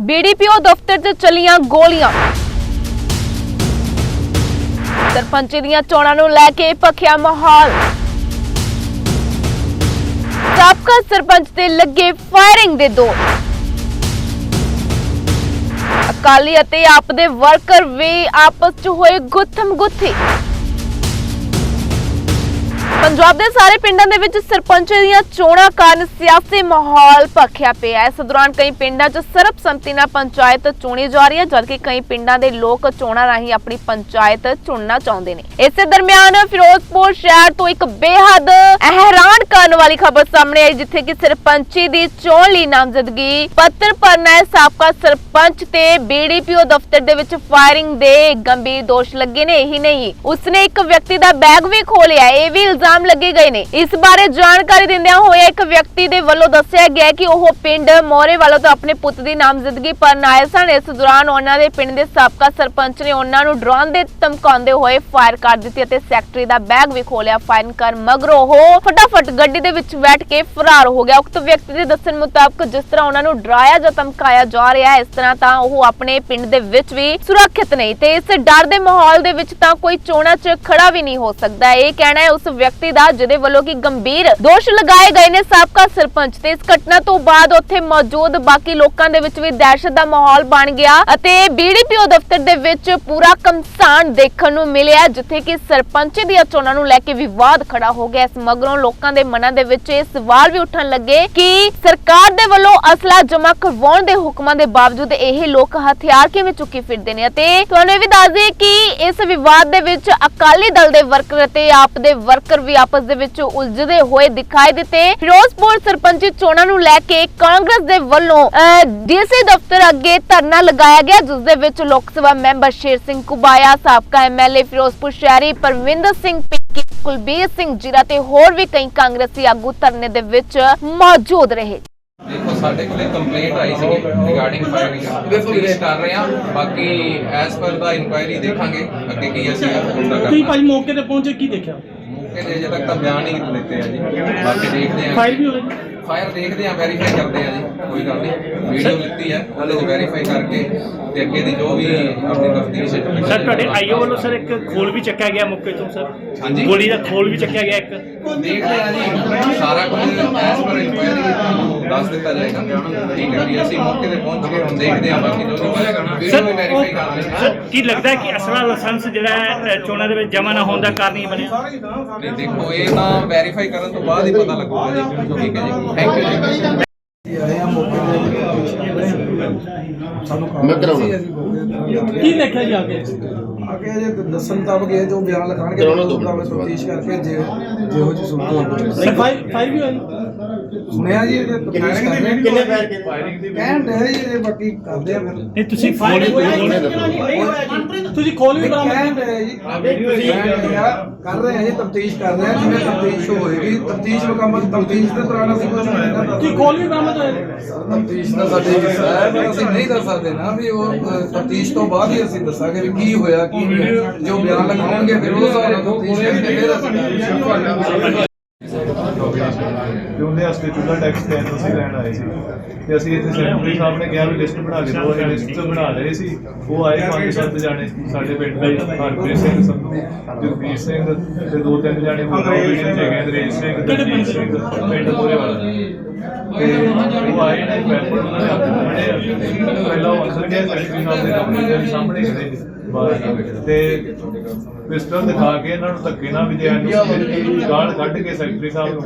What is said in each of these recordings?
BDPO ਦਫ਼ਤਰ 'ਚ ਚੱਲੀਆਂ ਗੋਲੀਆਂ। ਸਰਪੰਚੀ ਦੀਆਂ ਚੋਣਾਂ ਨੂੰ ਲੈ ਕੇ ਭਖਿਆ ਮਾਹੌਲ। ਸਾਬਕਾ ਸਰਪੰਚ ਤੇ ਲੱਗੇ ਫਾਇਰਿੰਗ ਦੇ ਦੋ। ਅਕਾਲੀ ਅਤੇ ਆਪ ਦੇ ਵਰਕਰ ਵੀ ਆਪਸ 'ਚ ਹੋਏ ਗੁੱਥਮ ਗੁੱਥੀ ਪੰਜਾਬ ਦੇ ਸਾਰੇ ਪਿੰਡਾਂ ਦੇ ਵਿੱਚ ਸਰਪੰਚ ਦੀਆਂ ਚੋਣਾਂ ਕਾਰਨ ਸਿਆਸੀ ਮਾਹੌਲ ਭਖਿਆ ਪਿਆ ਹੈ। ਇਸ ਦੌਰਾਨ ਕਈ ਪਿੰਡਾਂ 'ਚ ਸਰਬਸੰਮਤੀ ਨਾਲ ਪੰਚਾਇਤ ਚੁਣੀ ਜਾ ਰਹੀ ਹੈ, ਜਦਕਿ ਕਈ ਪਿੰਡਾਂ ਦੇ ਲੋਕ ਚੋਣਾਂ ਰਾਹੀਂ ਆਪਣੀ ਪੰਚਾਇਤ ਚੁਣਨਾ ਚਾਹੁੰਦੇ ਨੇ। ਇਸੇ ਦਰਮਿਆਨ ਫਿਰੋਜ਼ਪੁਰ ਸ਼ਹਿਰ ਤੋਂ ਇੱਕ ਬੇਹੱਦ ਹੈਰਾਨ ਕਰਨ ਵਾਲੀ ਖਬਰ ਸਾਹਮਣੇ ਆਈ, ਜਿੱਥੇ ਕਿ ਸਰਪੰਚੀ ਦੀ ਚੋਣ ਲਈ ਨਾਮਜ਼ਦਗੀ ਪੱਤਰ ਭਰਨਾ ਹੈ। ਸਾਬਕਾ ਸਰਪੰਚ ਤੇ ਬੀਡੀਪੀਓ ਦਫ਼ਤਰ ਦੇ ਵਿੱਚ ਫਾਇਰਿੰਗ ਦੇ ਗੰਭੀਰ ਦੋਸ਼ ਲੱਗੇ ਨੇ। ਇਹੀ ਨਹੀਂ, ਉਸਨੇ ਇੱਕ ਵਿਅਕਤੀ ਦਾ ਬੈਗ ਵੀ ਖੋਲਿਆ ਇਹ ਵੀ ਇਲਜ਼ਾਮ ਲੱਗੇ ਗਏ ਨੇ। ਇਸ ਬਾਰੇ ਜਾਣਕਾਰੀ ਦਿੰਦਿਆਂ ਹੋਇਆ ਇੱਕ ਵਿਅਕਤੀ ਦੇ ਵੱਲੋਂ ਦੱਸਿਆ ਗਿਆ ਕਿ ਉਹ ਪਿੰਡ ਮੋਰੇ ਵਾਲੋਂ ਤੋਂ ਆਪਣੇ ਪੁੱਤ ਦੀ ਨਾਮਜ਼ਦਗੀ ਭਰਨ ਆਏ ਸਨ। ਇਸ ਦੌਰਾਨ ਉਹਨਾਂ ਦੇ ਪਿੰਡ ਦੇ ਸਾਬਕਾ ਸਰਪੰਚ ਨੇ ਉਹਨਾਂ ਨੂੰ ਡਰਾਉਣ ਦੇ ਧਮਕਾਉਂਦੇ ਹੋਏ ਫਾਇਰ ਕਰ ਦਿੱਤੀ ਅਤੇ ਸੈਕਟਰੀ ਦਾ ਬੈਗ ਵੀ ਖੋਲਿਆ ਫਾਇਰਿੰਗ ਕਰ ਮਗਰੋਂ ਉਹ ਫਟਾਫਟ ਗੱਡੀ ਦੇ ਵਿੱਚ ਬੈਠ ਕੇ ਫਰਾਰ ਹੋ ਗਿਆ। ਉਕਤ ਵਿਅਕਤੀ ਦੇ ਦੱਸਣ ਮੁਤਾਬਕ ਜਿਸ ਤਰ੍ਹਾਂ ਉਹਨਾਂ ਨੂੰ ਡਰਾਇਆ ਜਾਂ ਧਮਕਾਇਆ ਜਾ ਰਿਹਾ ਹੈ ਇਸ ਤਰ੍ਹਾਂ ਤਾਂ ਉਹ ਆਪਣੇ ਪਿੰਡ ਦੇ ਵਿੱਚ ਵੀ ਸੁਰੱਖਿਅਤ ਨਹੀਂ ਤੇ ਇਸ ਡਰ ਦੇ ਮਾਹੌਲ ਦੇ ਵਿੱਚ ਤਾਂ ਕੋਈ ਚੋਣਾਂ 'ਚ ਖੜਾ ਵੀ ਨਹੀਂ ਹੋ ਸਕਦਾ। ਇਹ ਕਹਿਣਾ ਹੈ, ਉਸ ਵਿਅਕਤੀ ਦਾ, ਜਿਹਦੇ ਵੱਲੋਂ ਕਿ ਗੰਭੀਰ ਦੋਸ਼ ਲਗਾਏ ਗਏ ਨੇ ਸਾਬਕਾ ਸਰਪੰਚ ਤੇ ਇਸ ਘਟਨਾ ਤੋਂ ਬਾਅਦ ਉੱਥੇ ਮੌਜੂਦ ਬਾਕੀ ਲੋਕਾਂ ਦੇ ਵਿੱਚ ਵੀ ਦਹਿਸ਼ਤ ਦਾ ਮਾਹੌਲ ਬਣ ਗਿਆ ਅਤੇ ਬੀਡੀਪੀਓ ਦਫ਼ਤਰ ਦੇ ਵਿੱਚ ਪੂਰਾ ਕਮਸਾਨ ਦੇਖਣ ਨੂੰ ਮਿਲਿਆ, ਜਿੱਥੇ ਕਿ ਸਰਪੰਚ ਦੀਆਂ ਚੋਣਾਂ ਨੂੰ ਲੈ ਕੇ ਵਿਵਾਦ ਖੜਾ ਹੋ ਗਿਆ। ਇਸ ਮਗਰੋਂ ਲੋਕਾਂ ਦੇ ਮਨਾਂ ਦੇ ਵਿੱਚ ਇਹ ਸਵਾਲ ਵੀ ਉੱਠਣ ਲੱਗੇ ਕਿ ਸਰਕਾਰ ਦੇ ਵੱਲੋਂ ਅਸਲਾ ਜਮ੍ਹਾਂ ਕਰਵਾਉਣ ਦੇ ਹੁਕਮਾਂ ਦੇ ਬਾਵਜੂਦ ਇਹ ਲੋਕ ਹਥਿਆਰ ਕਿਵੇਂ ਚੁੱਕੀ ਫਿਰਦੇ ਨੇ ਅਤੇ ਤੁਹਾਨੂੰ ਇਹ ਵੀ ਦੱਸ ਦਈਏ ਕਿ ਇਸ ਵਿਵਾਦ ਦੇ ਵਿੱਚ ਅਕਾਲੀ ਦਲ ਦੇ ਵਰਕਰ ਅਤੇ ਆਪ ਦੇ ਵਰਕਰ ਵੀ ਆਪਸ ਦੇ ਵਿੱਚ ਉਲਝਦੇ ਹੋਏ ਦਿਖਾਈ ਦਿੱਤੇ। ਫਿਰੋਜ਼ਪੁਰ ਸਰਪੰਚੀ ਚੋਣਾਂ ਨੂੰ ਲੈ ਕੇ ਕਾਂਗਰਸ ਦੇ ਵੱਲੋਂ ਡੀਸੀ ਦਫ਼ਤਰ ਅੱਗੇ ਧਰਨਾ ਲਗਾਇਆ ਗਿਆ ਜਿਸ ਦੇ ਵਿੱਚ ਲੋਕ ਸਭਾ ਮੈਂਬਰ ਸ਼ੇਰ ਸਿੰਘ ਕੁਬਾਇਆ ਸਾਬਕਾ ਐਮਐਲਏ ਫਿਰੋਜ਼ਪੁਰ ਸ਼ਹਿਰੀ ਪਰਵਿੰਦਰ ਸਿੰਘ ਪਿੱਕੀ ਕੁਲਬੀਰ ਸਿੰਘ ਜੀਰਾ ਤੇ ਹੋਰ ਵੀ ਕਈ ਕਾਂਗਰਸੀ ਆਗੂ ਧਰਨੇ ਦੇ ਵਿੱਚ ਮੌਜੂਦ ਰਹੇ। ਦੇਖੋ ਸਾਡੇ ਕੋਲੇ ਕੰਪਲੇਂਟ ਆਈ ਸੀ ਰਿਗਾਰਡਿੰਗ ਫਾਇਰਿੰਗ ਪੁਲਿਸ ਕਰ ਰਹੇ ਆ ਬਾਕੀ ਐਸ ਪਰ ਦਾ ਇਨਕੁਆਇਰੀ ਦੇਖਾਂਗੇ ਅੱਗੇ ਕੀ ਅਸੀਂ ਹੁੰਦਾ ਤੁਸੀਂ ਭਾਈ ਮੌਕੇ ਤੇ ਪਹੁੰਚੇ ਕੀ ਦੇਖਿਆ? ਮੌਕੇ ਤੇ ਅਜੇ ਤੱਕ ਤਾਂ ਬਿਆਨ ਹੀ ਨਹੀਂ ਦਿੱਤੇ ਆ ਜੀ। ਬਾਕੀ ਦੇਖਦੇ ਆ। ਫਾਇਰ ਵੀ ਫਾਇਰ ਦੇਖਦੇ ਆ ਵੈਰੀਫਾਈ ਕਰਦੇ ਆ ਜੀ। ਕੋਈ ਗੱਲ ਨਹੀਂ। ਵੀਡੀਓ ਲਿੱਤੀ ਹੈ ਉਹਦੇ ਚ ਵੈਰੀਫਾਈ ਕਰਕੇ ਤੇ ਅੱਗੇ ਦੀ ਜੋ ਵੀ ਆਪਣੀ ਤਫਤੀਸ਼ ਹੈ। ਸਰ ਤੁਹਾਡੇ ਆਈਓ ਵੱਲੋਂ ਸਰ ਇੱਕ ਖੋਲ ਵੀ ਚੱਕਿਆ ਗਿਆ ਮੌਕੇ ਤੋਂ ਸਰ। ਹਾਂਜੀ। ਗੋਲੀ ਦਾ ਖੋਲ ਵੀ ਚੱਕਿਆ ਗਿਆ ਇੱਕ। ਦੇਖਦੇ ਆ ਜੀ ਸਾਰਾ ਕੁਝ ਐਸ ਪਰ ਇਨਕੁਆਇਰੀ ਦੱਸ ਦਿੱਤਾ ਜਾਏਗਾ। ਠੀਕ ਹੈ ਜੀ ਅਸੀਂ ਮੌਕੇ ਤੇ ਪਹੁੰਚ ਕੇ ਹੁਣ ਦੇਖਦੇ ਆ ਬਾਕੀ ਜੋ ਜੋ ਵੀਡੀਓ ਵੈਰੀਫਾਈ ਕਰ ਸਰ ਕੀ ਲੱਗਦਾ ਹੈ ਕਿ ਅਸਲਾ ਲਾਇਸੈਂਸ ਜਿਹੜਾ ਹੈ, ਚੋਣਾਂ ਦੇ ਵਿੱਚ ਜਮ੍ਹਾਂ ਨਾ ਹੋਣ ਦਾ ਕਾਰਨ ਹੀ ਬਣਿਆ? ਦੇਖੋ ਇਹ ਤਾਂ ਵੈਰੀਫਾਈ ਕਰਨ ਤੋਂ ਬਾਅਦ ਹੀ ਪਤਾ ਲੱਗੂਗਾ ਜੀ ਠੀਕ ਹੈ ਜੀ। ਥੈਂਕ ਯੂ ਜੀ ਤੇ ਮੈਂ ਕਰਾਉਣਾ। ਕੀ ਦੇਖਿਆ ਜੀ ਕੇ ਅੱਗੇ ਜੇ ਦੱਸਣ ਮੁਤਾਬਕ ਇਹ ਜੋ ਬਿਆਨ ਲਿਖਾਣਗੇ ਉਸ ਦੋ ਮੁਤਾਬਕ ਤਫਤੀਸ਼ ਕਰਕੇ ਜੇ ਜਿਹੋ ਜੀ ਸੁਣੋ ਸਰ ਫਾਇਰ ਫਾਇਰ ਵੀ ਹੋਏ ਸੁਣਿਆ ਜੀ ਇਹ ਤਫਤੀਸ਼ ਕਰ ਰਹੇ ਕਿੰਨੇ ਫਾਇਰ ਕੀਤੇ ਕਹਿਣ ਦੇ ਜੀ ਇਹ ਬਾਕੀ ਕਰਦੇ ਆ ਫਿਰ। ਨਹੀਂ ਤੁਸੀਂ ਖੋਲ ਤੁਸੀਂ ਖੋਲ ਵੀ ਨਹੀਂ, ਬਰਾਮਦ ਕਹਿਣ ਦੇ ਜੀ। ਕਹਿਣ ਡਏ ਆ, ਕਰ ਰਹੇ ਆ ਜੀ ਤਫਤੀਸ਼ ਕਰ ਰਹੇ ਆ ਜਿਵੇਂ ਤਫਤੀਸ਼ ਹੋਏਗੀ। ਤਫਤੀਸ਼ ਮੁਕੰਮਲ ਤਫਤੀਸ਼ ਦੇ ਦੌਰਾਨ ਅਸੀਂ ਕੁਝ ਨਹੀਂ ਕੀ ਕਰਦਾ ਖੋਲ ਵੀ ਬਰਾਮਦ ਹੋਏ? ਤਫਤੀਸ਼ ਦਾ ਸਾਡੇ ਹਿੱਸਾ ਹੈ ਪਰ ਅਸੀਂ ਨਹੀਂ ਦੱਸ ਸਕਦੇ ਨਾ ਵੀ ਉਹ ਤਫਤੀਸ਼ ਤੋਂ ਬਾਅਦ ਹੀ ਅਸੀਂ ਦੱਸਾਂਗੇ ਵੀ ਕੀ ਹੋਇਆ ਕੀ ਨਹੀਂ। ਜੋ ਬਿਆਨ ਲਿਖਾਉਣਗੇ ਫਿਰ ਉਹ ਨਾਲ ਤਫਤੀਸ਼ ਕਰਕੇ ਫਿਰ ਅਸੀਂ ਵਾਸਤੇ ਚੁੱਲਾ ਟੈਕਸ ਤੇ ਐਨਓਸੀ ਲੈਣ ਆਏ ਸੀ। ਤੇ ਅਸੀਂ ਇੱਥੇ ਸੈਕਟਰੀ ਸਾਹਿਬ ਨੇ ਕਿਹਾ ਵੀ ਲਿਸਟ ਬਣਾ ਕੇ ਦਿਓ ਅਸੀਂ ਲਿਸਟ ਬਣਾ ਰਹੇ ਸੀ ਉਹ ਆਏ ਪੰਜ ਸੱਤ ਜਾਣੇ ਸਾਡੇ ਪਿੰਡ ਦੇ ਹਰਪ੍ਰੀਤ ਸਿੰਘ ਸੰਧੂ ਜਗਦੀਪ ਸਿੰਘ ਤੇ ਦੋ ਤਿੰਨ ਜਾਣੇ ਹੋਰ ਹੈਗੇ ਅੰਗਰੇਜ਼ ਸਿੰਘ ਦਲਜੀਤ ਸਿੰਘ ਪਿੰਡ ਮੋਰੇ ਵਾਲਾ। ਤੇ ਉਹ ਆਏ ਨੇ ਪੈਪਰ ਉਹਨਾਂ ਦੇ ਹੱਥ ਆ ਪਹਿਲਾਂ ਉਹ ਅੰਦਰ ਗਏ ਸੈਕਟਰੀ ਸਾਹਿਬ ਦੇ ਸਾਹਮਣੇ ਖੜੇ। ਸੀ ਬਾਹਰ ਤੇ ਪਿਸਟਲ ਦਿਖਾ ਕੇ ਇਹਨਾਂ ਨੂੰ ਧੱਕੇ ਨਾਲ ਵੀ ਜੇ ਐਨਓਸੀ ਗਾਲ ਕੱਢ ਕੇ ਸੈਕਟਰੀ ਸਾਹਿਬ ਨੂੰ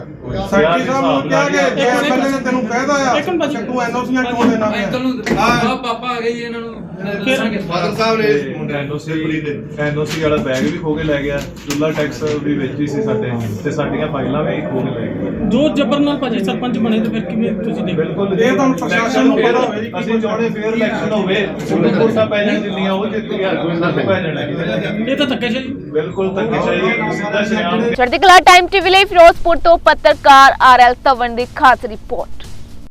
ਸੈਕਟਰੀ ਸਾਹਿਬ ਨੂੰ ਕਿਹਾ ਮਿੰਟ, ਐਮਐਲਏ ਨੇ ਤੈਨੂੰ ਕਹਿਦਾ ਆ। ਤੂੰ ਐਨਓਸੀਆਂ ਕਿਉਂ ਦੇਣਾ ਪਿਆ? ਪਾਪਾ ਆ ਗਏ ਜੀ ਇਹਨਾਂ ਨੂੰ ਫਾਦਰ ਸਾਹਿਬ ਨੇ ਐਨਓਸੀ ਐਨਓਸੀ ਵਾਲਾ ਬੈਗ ਵੀ ਖੋ ਕੇ ਲੈ ਗਿਆ ਚੁੱਲਾ ਟੈਕਸ ਵੀ ਵਿੱਚ ਹੀ ਸੀ ਸਾਡੇ ਤੇ ਸਾਡੀਆਂ ਫਾਈਲਾਂ ਵੀ ਖੋ ਕੇ ਲੈ ਗਿਆ ਜੋ ਜਬਰ ਨਾਲ ਭਾਜੀ ਸਰਪੰਚ ਬਣੇ ਤੇ ਫਿਰ ਕਿਵੇਂ ਤੁਸੀਂ ਦੇਖੋ ਬਿਲਕੁਲ ਇਹ ਤੁਹਾਨੂੰ ਪ੍ਰਸ਼ਾਸਨ ਨੂੰ ਫਿਰ। ਅਸੀਂ ਚਾਹੁੰਦੇ ਫੇਰ ਇਲੈਕਸ਼ਨ ਹੋਵੇ ਸੁਪਰੀਮ ਕੋਰਟਾਂ ਪੈ ਜਾਣ ਦਿੱਲੀਆਂ ਉਹ ਜਿੱਤ ਗਿਆ ਕੋਈ ਨਾ ਪੈ ਜਾਣਾ। ਇਹ ਤਾਂ ਧੱਕੇ ਬਿਲਕੁਲ ਧੱਕੇਸ਼ਾਹੀ ਸਿੱਧਾ ਸ਼ਰਿਆਮ ਚੜ੍ਹਦੀ ਕਲਾ ਟਾਈਮ ਟੀਵੀ ਲਈ ਫਿਰੋਜ਼ਪੁਰ ਤੋਂ ਪੱਤਰਕਾਰ ਆਰਐਲ ਤਵਣ ਦੀ ਖਾਸ ਰਿਪੋਰਟ।